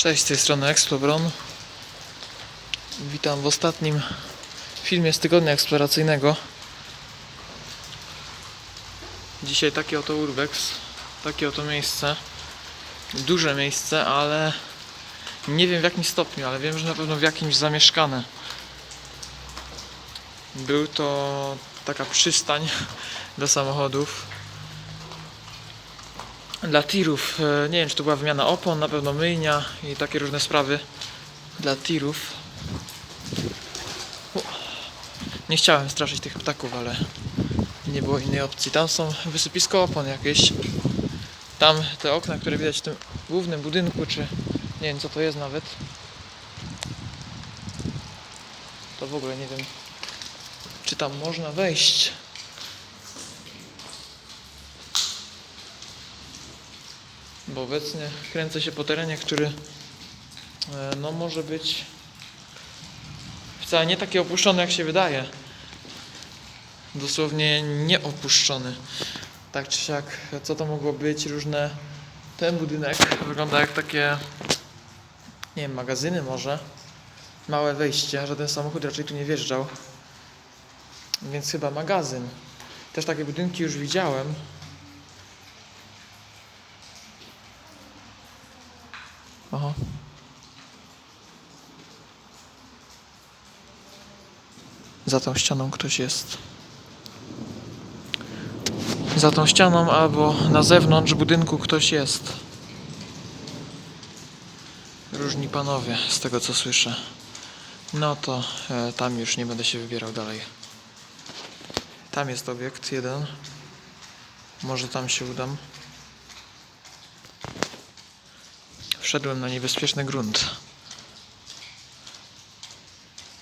Cześć, z tej strony Explobron. Witam w ostatnim filmie z tygodnia eksploracyjnego. Dzisiaj taki oto urbex, takie oto miejsce. Duże miejsce, ale nie wiem w jakim stopniu, ale wiem, że na pewno w jakimś zamieszkane. Był to taka przystań dla samochodów. Dla tirów, e, nie wiem czy to była wymiana opon, na pewno myjnia i takie różne sprawy dla tirów. Nie chciałem straszyć tych ptaków, ale nie było innej opcji. Tam są wysypisko opon jakieś. Tam te okna, które widać w tym głównym budynku, czy nie wiem co to jest nawet. To w ogóle nie wiem, czy tam można wejść. Obecnie kręcę się po terenie, który e, no może być wcale nie taki opuszczony jak się wydaje. Dosłownie nieopuszczony. Tak czy siak, co to mogło być? Różne. Ten budynek wygląda jak takie, nie wiem, magazyny może. Małe wejście, żaden samochód raczej tu nie wjeżdżał. Więc chyba magazyn. Też takie budynki już widziałem. Aha. Za tą ścianą ktoś jest. Za tą ścianą albo na zewnątrz budynku ktoś jest. Różni panowie, z tego co słyszę. No to e, tam już nie będę się wybierał dalej. Tam jest obiekt jeden. Może tam się udam. Wszedłem na niebezpieczny grunt.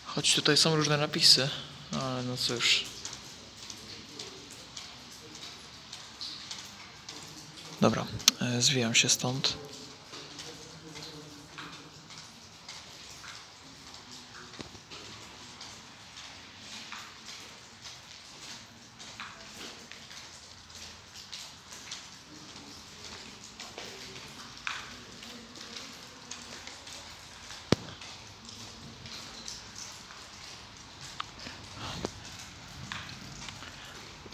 Choć tutaj są różne napisy, ale no cóż. Dobra, e, zwijam się stąd.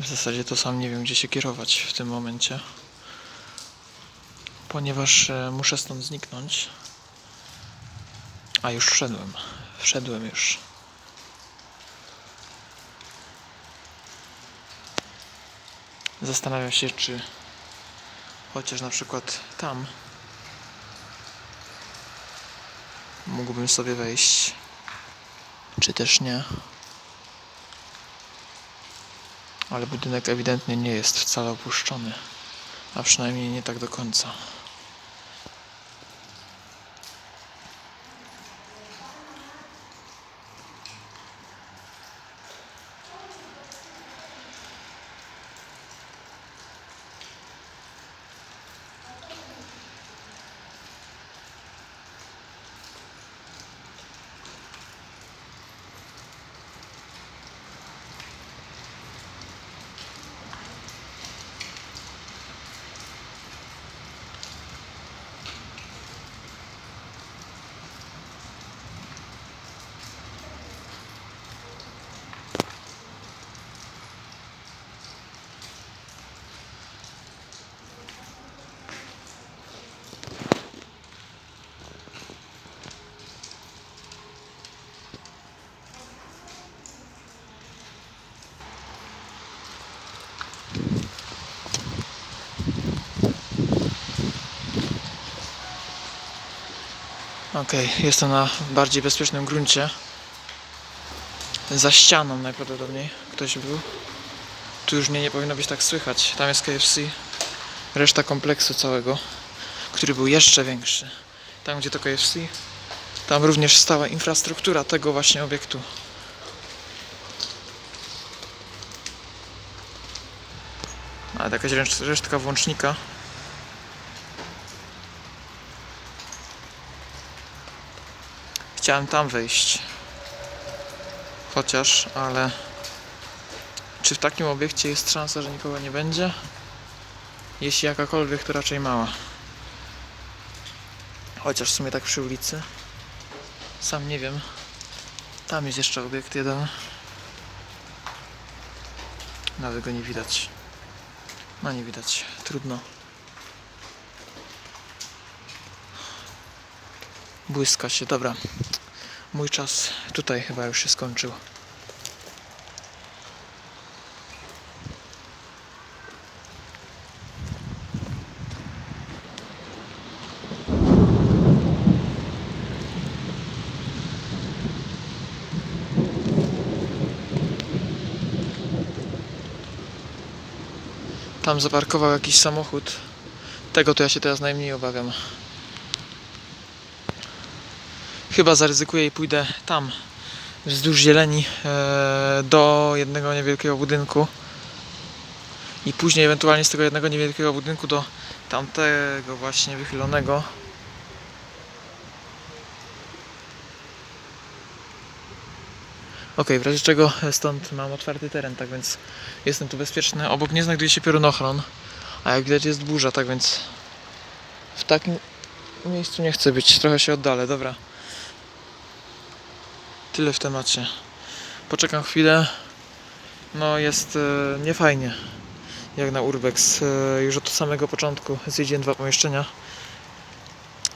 W zasadzie to sam nie wiem, gdzie się kierować w tym momencie. Ponieważ e, muszę stąd zniknąć. A już wszedłem. Wszedłem już. Zastanawiam się, czy chociaż na przykład tam mógłbym sobie wejść, czy też nie. Ale budynek ewidentnie nie jest wcale opuszczony. A przynajmniej nie tak do końca. Okej, jestem na bardziej bezpiecznym gruncie. Za ścianą najprawdopodobniej ktoś był. Tu już mnie nie powinno być tak słychać. Tam jest KFC. Reszta kompleksu całego, który był jeszcze większy. Tam gdzie to KFC, tam również stała infrastruktura tego właśnie obiektu. Ale jakaś reszt- resztka włącznika. Chciałem tam wejść. Chociaż, ale czy w takim obiekcie jest szansa, że nikogo nie będzie? Jeśli jakakolwiek, to raczej mała. Chociaż w sumie tak przy ulicy. Sam nie wiem. Tam jest jeszcze obiekt jeden. Nawet go nie widać. No nie widać. Trudno. Błyska się. Dobra. Mój czas tutaj chyba już się skończył. Tam zaparkował jakiś samochód. Tego to ja się teraz najmniej obawiam. Chyba zaryzykuję i pójdę tam, wzdłuż zieleni, e, do jednego niewielkiego budynku. I później ewentualnie z tego jednego niewielkiego budynku do tamtego właśnie wychylonego. Okej, w razie czego stąd mam otwarty teren, tak więc jestem tu bezpieczny. Obok nie znajduje się piorunochron, a jak widać jest burza, tak więc w takim miejscu nie chcę być. Trochę się oddalę, dobra. Tyle w temacie. Poczekam chwilę. No jest e, niefajnie. Jak na Urbex. E, już od samego początku zjedzie dwa pomieszczenia.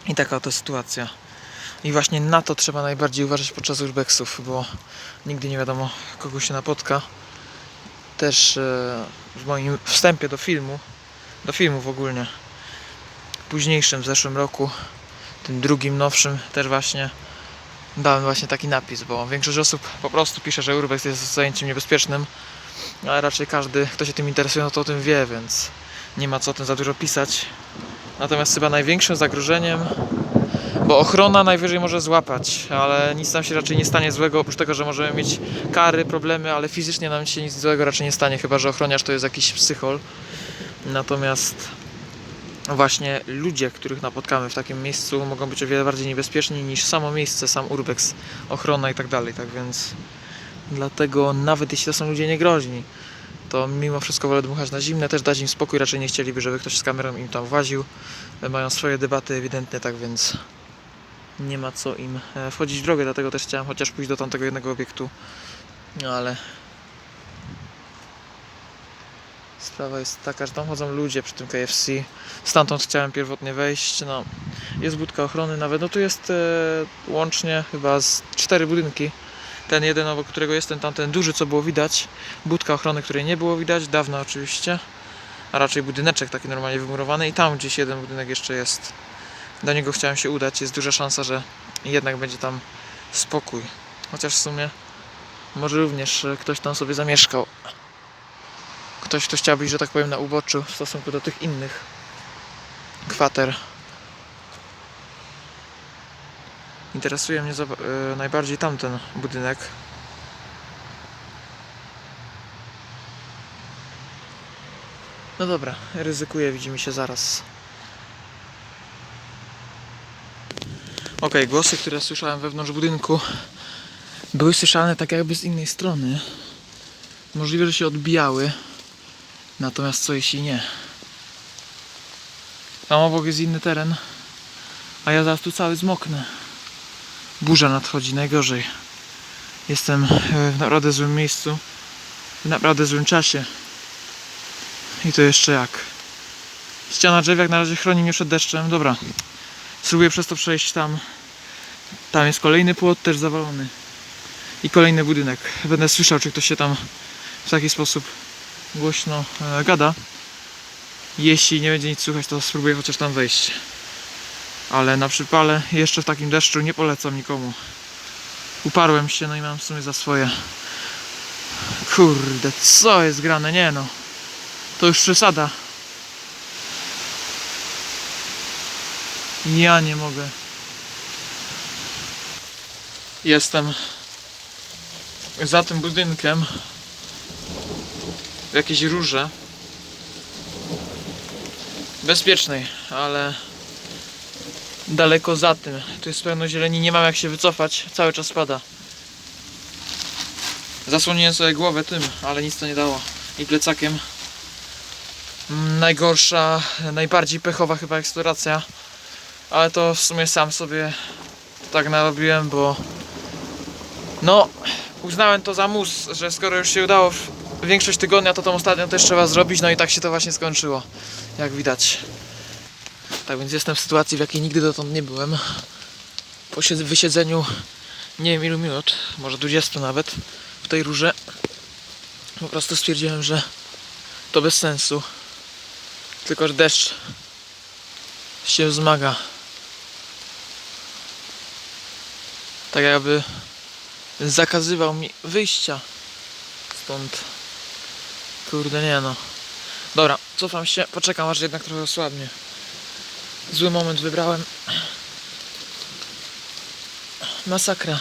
I taka oto sytuacja. I właśnie na to trzeba najbardziej uważać podczas urbexów, bo nigdy nie wiadomo kogo się napotka. Też e, w moim wstępie do filmu, do filmów ogólnie, późniejszym w zeszłym roku, tym drugim, nowszym też właśnie dałem właśnie taki napis, bo większość osób po prostu pisze, że urbex jest zajęciem niebezpiecznym, ale raczej każdy, kto się tym interesuje, no to o tym wie, więc nie ma co o tym za dużo pisać. Natomiast chyba największym zagrożeniem bo ochrona najwyżej może złapać, ale nic nam się raczej nie stanie złego, oprócz tego, że możemy mieć kary, problemy, ale fizycznie nam się nic złego raczej nie stanie, chyba że ochroniarz to jest jakiś psychol. Natomiast właśnie ludzie, których napotkamy w takim miejscu mogą być o wiele bardziej niebezpieczni niż samo miejsce, sam urbex, ochrona i tak dalej, tak więc dlatego nawet jeśli to są ludzie niegroźni, to mimo wszystko wolę dmuchać na zimne, też dać im spokój, raczej nie chcieliby, żeby ktoś z kamerą im tam właził. Mają swoje debaty ewidentnie, tak więc nie ma co im e, wchodzić w drogę, dlatego też chciałem chociaż pójść do tamtego jednego obiektu, no ale sprawa jest taka, że tam chodzą ludzie przy tym KFC, stamtąd chciałem pierwotnie wejść, no. Jest budka ochrony nawet, no tu jest e, łącznie chyba z cztery budynki, ten jeden obok którego jestem, tamten duży co było widać, budka ochrony, której nie było widać, dawno oczywiście, a raczej budyneczek taki normalnie wymurowany. I tam gdzieś jeden budynek jeszcze jest. Do niego chciałem się udać. Jest duża szansa, że jednak będzie tam spokój. Chociaż w sumie może również e, ktoś tam sobie zamieszkał. Ktoś, kto chciał być, że tak powiem, na uboczu w stosunku do tych innych kwater. Interesuje mnie e, najbardziej tamten budynek. No dobra, ryzykuję, widzimy się zaraz. Okej, głosy, które słyszałem wewnątrz budynku były słyszane tak jakby z innej strony. Możliwe, że się odbijały. Natomiast co jeśli nie? Tam obok jest inny teren, a ja zaraz tu cały zmoknę. Burza nadchodzi, najgorzej. Jestem w naprawdę złym miejscu, w naprawdę złym czasie. I to jeszcze jak. Ściana drzew jak na razie chroni mnie przed deszczem. Dobra, Spróbuję przez to przejść tam. Tam jest kolejny płot też zawalony. I kolejny budynek. Będę słyszał, czy ktoś się tam w taki sposób głośno e, gada. Jeśli nie będzie nic słychać, to spróbuję chociaż tam wejść. Ale na przypale jeszcze w takim deszczu nie polecam nikomu. Uparłem się, no i mam w sumie za swoje. Kurde, co jest grane? Nie no. To już przesada. Ja nie mogę. Jestem za tym budynkiem w jakiejś rurze bezpiecznej, ale daleko za tym. Tu jest pełno zieleni, nie mam jak się wycofać, cały czas pada. Zasłoniłem sobie głowę tym, ale nic to nie dało. I plecakiem. Mm, Najgorsza, najbardziej pechowa chyba eksploracja Ale to w sumie sam sobie tak narobiłem, bo no uznałem to za mus, że skoro już się udało większość tygodnia, to tą ostatnią też trzeba zrobić, no i tak się to właśnie skończyło, jak widać. Tak więc jestem w sytuacji, w jakiej nigdy dotąd nie byłem. Po siedz- wysiedzeniu nie wiem ilu minut, może 20 nawet w tej rurze. Po prostu stwierdziłem, że to bez sensu. Tylko, że deszcz się wzmaga. Tak jakby zakazywał mi wyjścia stąd. Kurde nie no. Dobra, cofam się, poczekam aż jednak trochę osłabnie. Zły moment wybrałem. Masakra.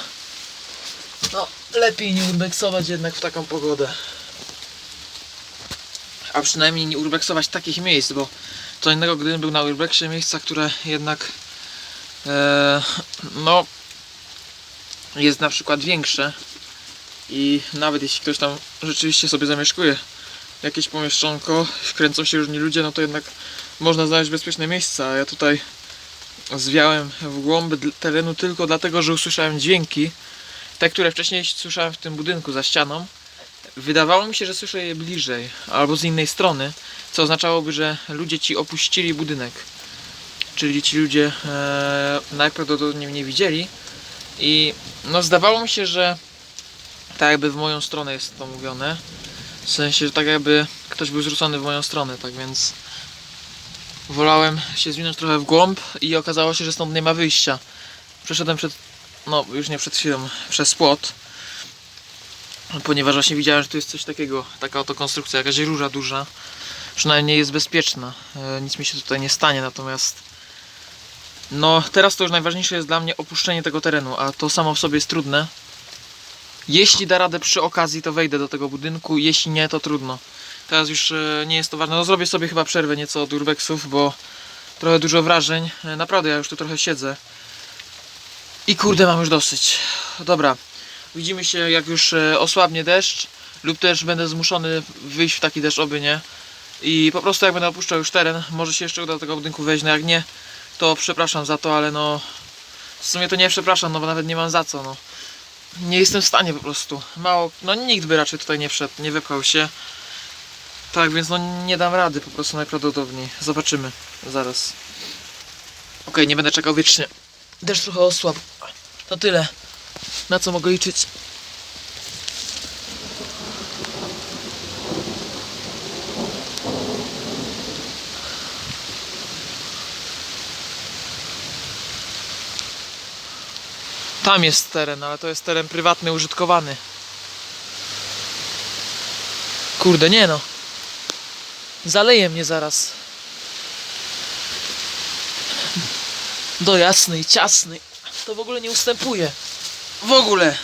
No, lepiej nie urbexować jednak w taką pogodę. A przynajmniej nie urbexować takich miejsc, bo co innego gdybym był na urbexie, miejsca, które jednak e, no jest na przykład większe i nawet jeśli ktoś tam rzeczywiście sobie zamieszkuje jakieś pomieszczonko, kręcą się różni ludzie, no to jednak można znaleźć bezpieczne miejsca, ja tutaj zwiałem w głąb terenu tylko dlatego, że usłyszałem dźwięki, te, które wcześniej słyszałem w tym budynku za ścianą. Wydawało mi się, że słyszę je bliżej, albo z innej strony, co oznaczałoby, że ludzie ci opuścili budynek. Czyli ci ludzie e, najprawdopodobniej mnie widzieli i no zdawało mi się, że tak jakby w moją stronę jest to mówione. W sensie, że tak jakby ktoś był zwrócony w moją stronę, tak więc wolałem się zwinąć trochę w głąb i okazało się, że stąd nie ma wyjścia. Przeszedłem przed, no już nie przed chwilą, przez płot, ponieważ właśnie widziałem, że tu jest coś takiego, taka oto konstrukcja, jakaś rura duża. Przynajmniej jest bezpieczna, e, nic mi się tutaj nie stanie, natomiast no teraz to już najważniejsze jest dla mnie opuszczenie tego terenu, a to samo w sobie jest trudne. Jeśli da radę przy okazji, to wejdę do tego budynku, jeśli nie, to trudno. Teraz już e, nie jest to ważne. No zrobię sobie chyba przerwę nieco od urbexów, bo trochę dużo wrażeń. E, Naprawdę, ja już tu trochę siedzę. I kurde, mam już dosyć. Dobra, widzimy się jak już e, osłabnie deszcz, lub też będę zmuszony wyjść w taki deszcz, oby nie. I po prostu jak będę opuszczał już teren, może się jeszcze uda do tego budynku wejść, no jak nie, to przepraszam za to, ale no... W sumie to nie przepraszam, no bo nawet nie mam za co, no. Nie jestem w stanie po prostu. Mało, no nikt by raczej tutaj nie wszedł, nie wypchał się. Tak, więc no nie dam rady po prostu najprawdopodobniej. Zobaczymy. Zaraz. Okej, nie będę czekał wiecznie. Deszcz trochę osłabł. To tyle. Na co mogę liczyć? Tam jest teren, ale to jest teren prywatny, użytkowany. Kurde, nie no. Zaleje mnie zaraz. Do jasnej, ciasnej. To w ogóle nie ustępuje. W ogóle.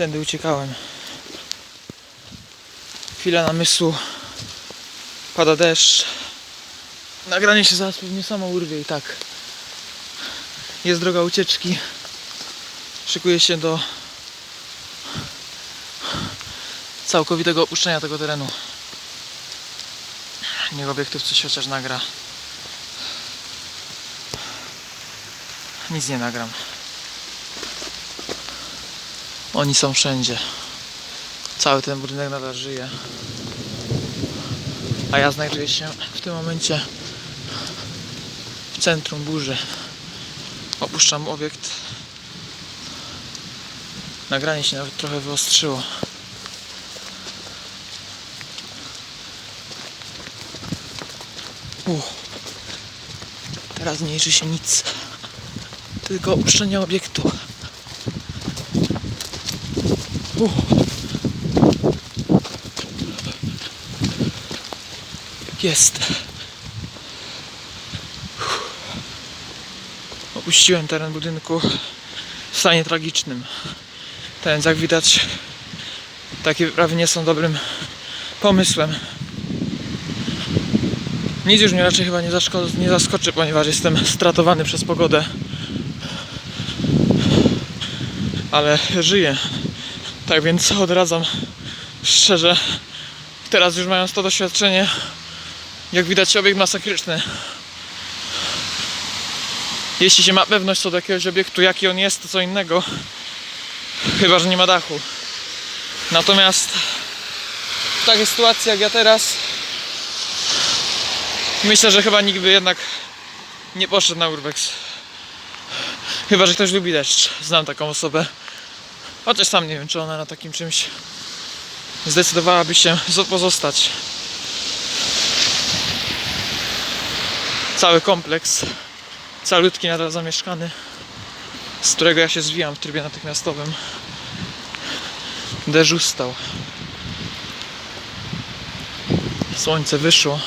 Tędy uciekałem. Chwila namysłu. Pada deszcz. Nagranie się zaraz pewnie samo urwie i tak. Jest droga ucieczki. Szykuję się do całkowitego opuszczenia tego terenu. Niech obiektyw coś chociaż nagra. Nic nie nagram. Oni są wszędzie. Cały ten budynek nadal żyje. A ja znajduję się w tym momencie w centrum burzy. Opuszczam obiekt. Nagranie się nawet trochę wyostrzyło. Uff. Teraz nie liczy się nic. Tylko opuszczenie obiektu. Jest. Opuściłem teren budynku w stanie tragicznym. Ten, jak widać, takie wyprawy nie są dobrym pomysłem. Nic już mnie raczej chyba nie, nie zaskoczy, ponieważ jestem stratowany przez pogodę. ale żyję. Tak więc odradzam szczerze. Teraz już mając to doświadczenie, jak widać obiekt masakryczny. Jeśli się ma pewność co do jakiegoś obiektu, jaki on jest, to co innego. Chyba, że nie ma dachu. Natomiast w takiej sytuacji jak ja teraz, myślę, że chyba nikt by jednak nie poszedł na urbex. Chyba, że ktoś lubi deszcz. Znam taką osobę. Chociaż sam nie wiem, czy ona na takim czymś zdecydowałaby się zo- pozostać. Cały kompleks, calutki nadal zamieszkany, z którego ja się zwijam w trybie natychmiastowym. Deszcz ustał. Słońce wyszło,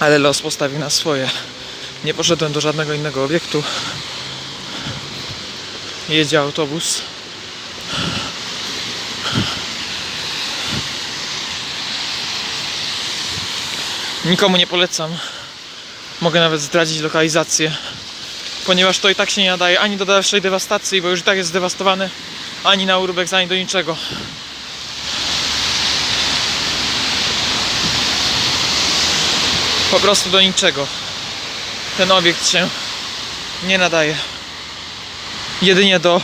ale los postawił na swoje. Nie poszedłem do żadnego innego obiektu. Jedzie autobus. Nikomu nie polecam. Mogę nawet zdradzić lokalizację, ponieważ to i tak się nie nadaje ani do dalszej dewastacji, bo już i tak jest zdewastowany, ani na urbex, ani do niczego. Po prostu do niczego. Ten obiekt się nie nadaje. Jedynie do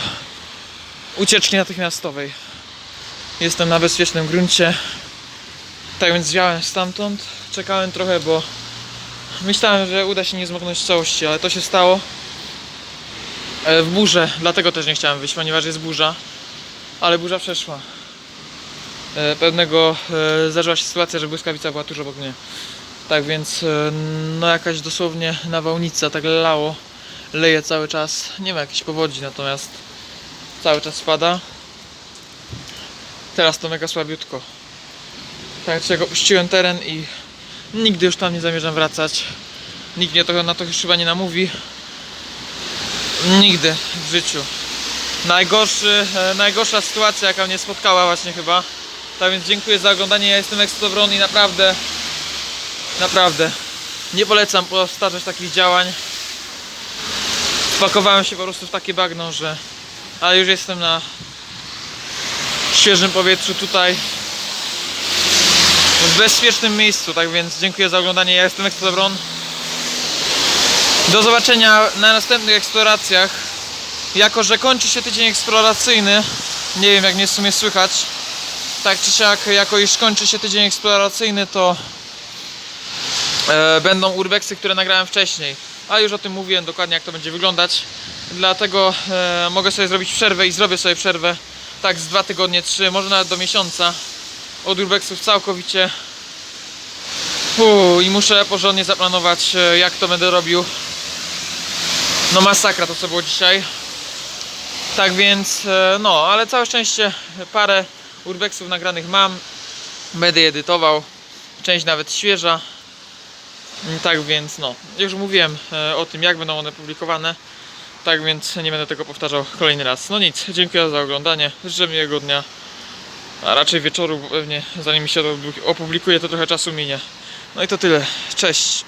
ucieczki natychmiastowej. Jestem na bezpiecznym gruncie. Tak więc zwiałem stamtąd. Czekałem trochę, bo myślałem, że uda się nie zmoknąć w całości, ale to się stało e, w burzę. Dlatego też nie chciałem wyjść, ponieważ jest burza. Ale burza przeszła. E, Pewnego e, zdarzyła się sytuacja, że błyskawica była tuż obok mnie. Tak więc, no jakaś dosłownie nawałnica, tak lało. Leje cały czas. Nie ma jakiejś powodzi, natomiast cały czas spada. Teraz to mega słabiutko. Tak, czego puściłem teren i nigdy już tam nie zamierzam wracać. Nikt mnie na to już chyba nie namówi. Nigdy w życiu. Najgorszy, e, najgorsza sytuacja, jaka mnie spotkała właśnie chyba. Tak więc dziękuję za oglądanie. Ja jestem Extobron i naprawdę, naprawdę nie polecam powtarzać takich działań. Wpakowałem się po prostu w takie bagno, że ale już jestem na świeżym powietrzu tutaj w bezpiecznym miejscu, tak więc dziękuję za oglądanie. Ja jestem Explobron. Do zobaczenia na następnych eksploracjach. Jako, że kończy się tydzień eksploracyjny, nie wiem jak mnie w sumie słychać, tak czy siak, jako iż kończy się tydzień eksploracyjny, to e, będą urbexy, które nagrałem wcześniej. A już o tym mówiłem dokładnie, jak to będzie wyglądać. Dlatego e, mogę sobie zrobić przerwę i zrobię sobie przerwę. Tak z dwa tygodnie, trzy, może nawet do miesiąca od urbexów całkowicie. Uu, I muszę porządnie zaplanować, e, jak to będę robił. No masakra to co było dzisiaj. Tak więc, e, no, ale całe szczęście parę urbexów nagranych mam. Będę edytował. Część nawet świeża. Tak więc, no, już mówiłem e, o tym, jak będą one publikowane. Tak więc nie będę tego powtarzał kolejny raz. No nic, dziękuję za oglądanie. Życzę miłego dnia. A raczej wieczoru, bo pewnie zanim się to opublikuje, to trochę czasu minie. No i to tyle. Cześć.